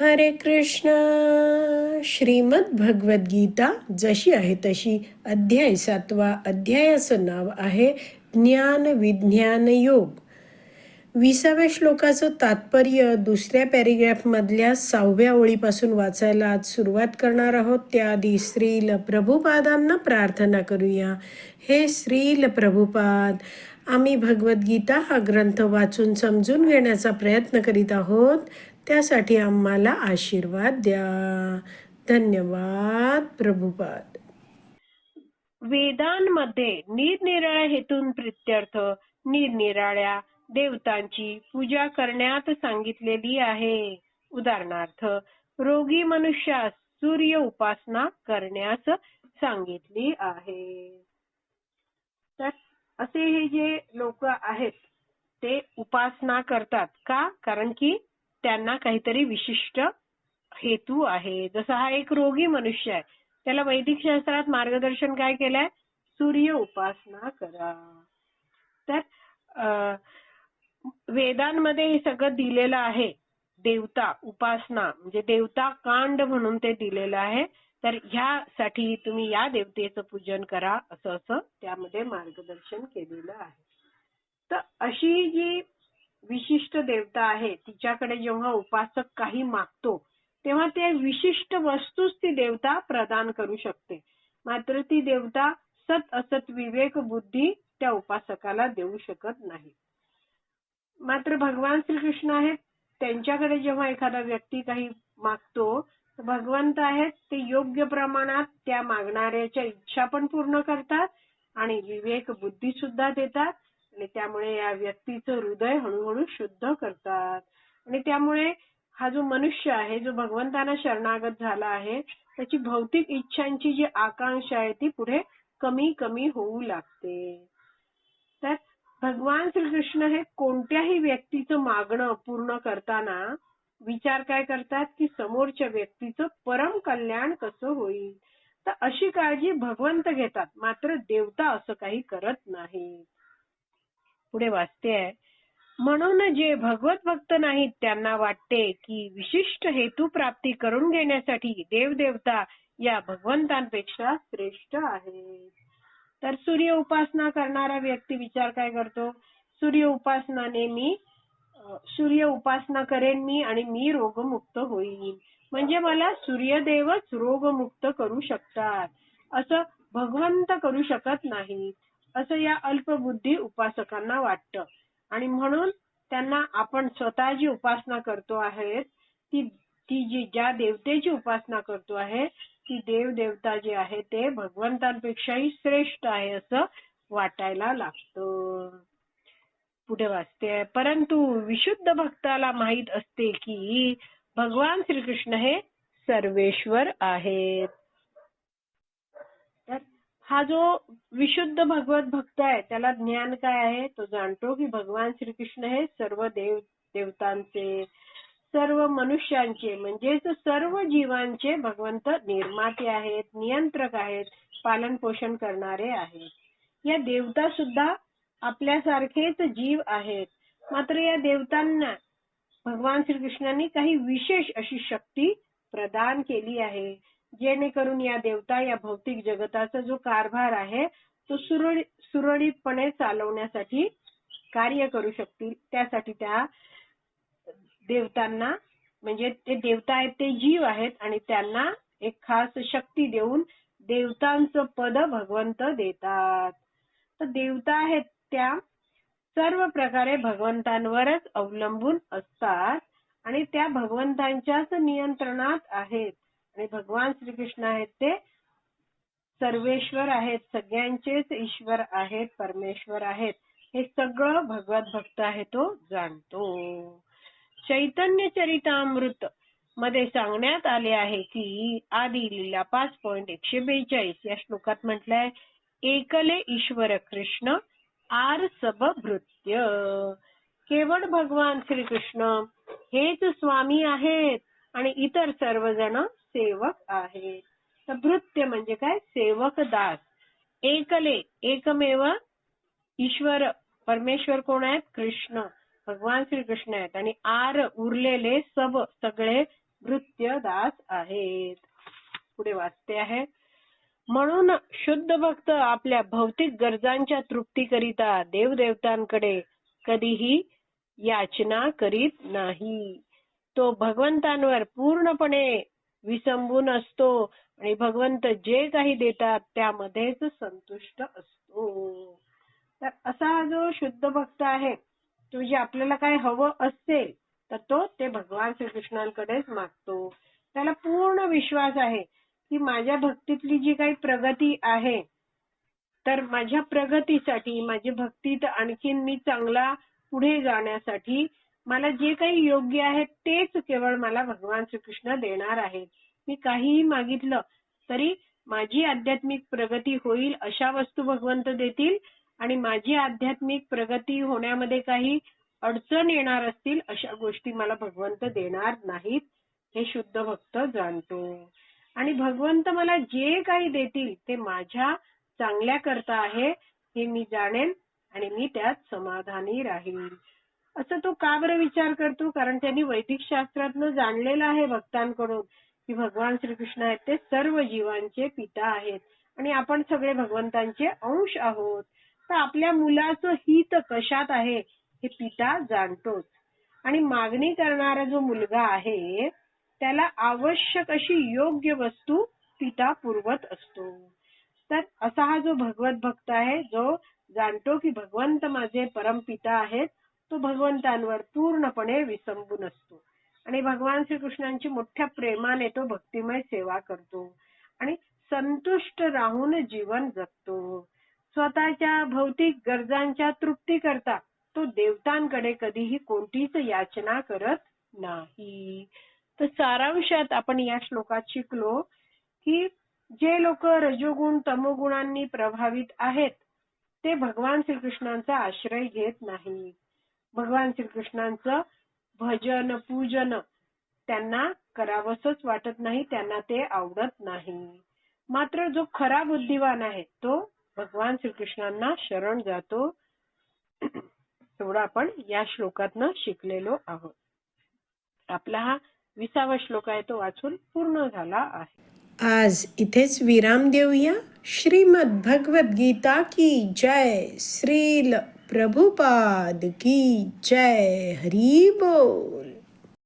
हरे कृष्ण. श्रीमद भगवद्गीता जशी आहे तशी अध्याय सातवा अध्यायाचं नाव आहे ज्ञान विज्ञान योग. विसाव्या श्लोकाचं तात्पर्य दुसऱ्या पॅरेग्राफमधल्या सहाव्या ओळीपासून वाचायला आज सुरुवात करणार आहोत. त्याआधी श्रील प्रभुपादांना प्रार्थना करूया. हे श्रील प्रभुपाद आम्ही भगवद्गीता हा ग्रंथ वाचून समजून घेण्याचा प्रयत्न करीत आहोत. त्यासाठी आम्हाला आशीर्वाद द्या. धन्यवाद प्रभुपाद. वेदांमध्ये निरनिराळ्या हेतून प्रित्यर्थ निरनिराळ्या देवतांची पूजा करण्यात सांगितलेली आहे. उदाहरणार्थ रोगी मनुष्यास सूर्य उपासना करण्यास सांगितली आहे. तर असे हे जे लोक आहेत ते उपासना करतात. का? कारण की त्यांना काहीतरी विशिष्ट हेतू आहे. जसा हा एक रोगी मनुष्य आहे. त्याला वैदिक शास्त्रात मार्गदर्शन काय केलंय? सूर्य उपासना करा. तर वेदांमध्ये हे सगळं दिलेलं आहे. देवता उपासना म्हणजे देवता कांड म्हणून ते दिलेलं आहे. तर ह्यासाठी तुम्ही या देवतेचं पूजन करा असं असं त्यामध्ये मार्गदर्शन केलेलं आहे. तर अशी जी विशिष्ट देवता आहे तिच्याकडे जेव्हा उपासक काही मागतो तेव्हा ते विशिष्ट वस्तूच ती देवता प्रदान करू शकते. मात्र ती देवता सत असत विवेक बुद्धी त्या उपासकाला देऊ शकत नाही. मात्र भगवान श्रीकृष्ण आहेत त्यांच्याकडे जेव्हा एखादा व्यक्ती काही मागतो भगवंत आहेत ते योग्य प्रमाणात त्या मागणाऱ्याच्या इच्छा पण पूर्ण करतात आणि विवेक बुद्धी सुद्धा देतात. आणि त्यामुळे या व्यक्तीचं हृदय हळूहळू शुद्ध करतात. आणि त्यामुळे हा जो मनुष्य आहे जो भगवंताना शरणागत झाला आहे त्याची भौतिक इच्छांची जी आकांक्षा आहे ती पुढे कमी कमी होऊ लागते. तर भगवान श्रीकृष्ण हे कोणत्याही व्यक्तीचं मागणं पूर्ण करताना विचार काय करतात की समोरच्या व्यक्तीचं परम कल्याण कसं होईल? तर अशी काळजी भगवंत घेतात. मात्र देवता असं काही करत नाही पुढे वाचते आहे म्हणून जे भगवत भक्त नाहीत त्यांना वाटते की विशिष्ट हेतू प्राप्ती करून घेण्यासाठी देवदेवता या भगवंतांपेक्षा श्रेष्ठ आहेत. तर सूर्य उपासना करणारा व्यक्ती विचार काय करतो? सूर्य उपासनाने मी सूर्य उपासना करेन मी आणि मी रोगमुक्त होईन. म्हणजे मला सूर्यदेवच रोगमुक्त करू शकतात. असं भगवंत करू शकत नाही असं या अल्पबुद्धी उपासकांना वाटतं. आणि म्हणून त्यांना आपण स्वतः जी उपासना करतो आहे ती ती जी ज्या देवतेची उपासना करतो आहे ती देव देवता जी आहे ते भगवंतांपेक्षाही श्रेष्ठ आहे असं वाटायला लागतं. पुढे वाचते परंतु विशुद्ध भक्ताला माहीत असते की भगवान श्रीकृष्ण हे सर्वेश्वर आहेत. तर हा जो विशुद्ध भगवत भक्त आहे त्याला ज्ञान काय आहे? तो जाणतो की भगवान श्रीकृष्ण हे सर्व देव देवतांचे सर्व मनुष्यांचे म्हणजेच सर्व जीवांचे भगवंत निर्माते आहेत नियंत्रक आहेत पालन पोषण करणारे आहेत. या देवता सुद्धा आपल्यासारखेच जीव आहेत. मात्र या देवतांना भगवान श्रीकृष्णांनी काही विशेष अशी शक्ती प्रदान केली आहे. जेणेकरून या देवता या भौतिक जगताचा जो कारभार आहे तो सुरळी सुरळीतपणे चालवण्यासाठी कार्य करू शकतील. त्यासाठी त्या देवतांना म्हणजे ते देवता आहेत ते जीव आहेत आणि त्यांना एक खास शक्ती देऊन देवतांचं पद भगवंत देतात. तर देवता आहेत त्या सर्व प्रकारे भगवंतांवरच अवलंबून असतात आणि त्या भगवंतांच्याच नियंत्रणात आहेत. आणि भगवान श्रीकृष्ण आहेत ते. सर्वेश्वर आहेत सगळ्यांचेच ईश्वर आहेत परमेश्वर आहेत. हे सगळं भगवत भक्त आहे तो जाणतो. चैतन्य चरितामृत मध्ये सांगण्यात आले आहे की आदी लीला पाच पॉइंट एकशे बेचाळीस या श्लोकात म्हटलंय एकले ईश्वर कृष्ण आर सब भृत्य केवळ भगवान श्रीकृष्ण हेच स्वामी आहेत आणि इतर सर्वजण सेवक आहेत. तर भृत्य म्हणजे काय? सेवक दास एकले एकमेव ईश्वर. परमेश्वर कोण आहेत? कृष्ण. भगवान श्रीकृष्ण आहेत. आणि आर उरलेले सब सगळे भृत्यदास आहेत. पुढे वाचते आहे. म्हणून शुद्ध भक्त आपल्या भौतिक गरजांच्या तृप्तीकरिता देवदेवतांकडे कधीही याचना करीत नाही. तो भगवंतांवर पूर्णपणे विसंबून असतो आणि भगवंत जे काही देतात त्यामध्येच संतुष्ट असतो. तर असा हा जो शुद्ध भक्त आहे तो जे आपल्याला काय हवं असेल तर तो ते भगवान श्रीकृष्णांकडेच मागतो. त्याला पूर्ण विश्वास आहे. की माझ्या भक्तीतली जी काही प्रगती आहे तर माझ्या प्रगतीसाठी माझी भक्तीत आणखीन मी चांगला पुढे जाण्यासाठी मला जे काही योग्य आहे तेच केवळ मला भगवान श्रीकृष्ण देणार आहेत. मी काहीही मागितलं तरी माझी आध्यात्मिक प्रगती होईल अशा वस्तू भगवंत देतील आणि माझी आध्यात्मिक प्रगती होण्यामध्ये काही अडचण येणार असतील अशा गोष्टी मला भगवंत देणार नाहीत हे शुद्ध भक्त जाणतो. आणि भगवंत मला जे काही देतील ते माझ्या चांगल्या करता आहे हे मी जाणेन आणि मी त्यात समाधानी राहील असं तो का बरं विचार करतो? कारण त्यांनी वैदिक शास्त्रातनं जाणलेलं आहे भक्तांकडून की भगवान श्रीकृष्ण आहेत ते सर्व जीवांचे पिता आहेत आणि आपण सगळे भगवंतांचे अंश आहोत. तर आपल्या मुलाचं हित कशात आहे हे पिता जाणतोच. आणि मागणी करणारा जो मुलगा आहे त्याला आवश्यक अशी योग्य वस्तू पिता पुरवत असतो. तर असा हा जो भगवत भक्त आहे जो जाणतो की भगवंत माझे परमपिता आहेत तो भगवंतांवर पूर्णपणे विसंबून असतो. आणि भगवान श्रीकृष्णांची मोठ्या प्रेमाने तो भक्तिमय सेवा करतो आणि संतुष्ट राहून जीवन जगतो. स्वतःच्या भौतिक गरजांच्या तृप्ती करता तो देवतांकडे कधीही कोणतीच याचना करत नाही. तर सारांशात आपण या श्लोकात शिकलो की जे लोक रजोगुण तमोगुणांनी प्रभावित आहेत ते भगवान श्रीकृष्णांचा आश्रय घेत नाही. भगवान श्रीकृष्णांचं भजन पूजन त्यांना करावंसच वाटत नाही त्यांना ते आवडत नाही. मात्र जो खरा बुद्धिवान आहे तो भगवान श्रीकृष्णांना शरण जातो. एवढं आपण या श्लोकातनं शिकलेलो आहोत. आपला हा विसावा श्लोक आहे तो वाचून पूर्ण झाला आहे. आज इथेच विराम देऊया. श्रीमद भगवत गीता की जय. श्रील प्रभुपाद की जय. हरी बोल.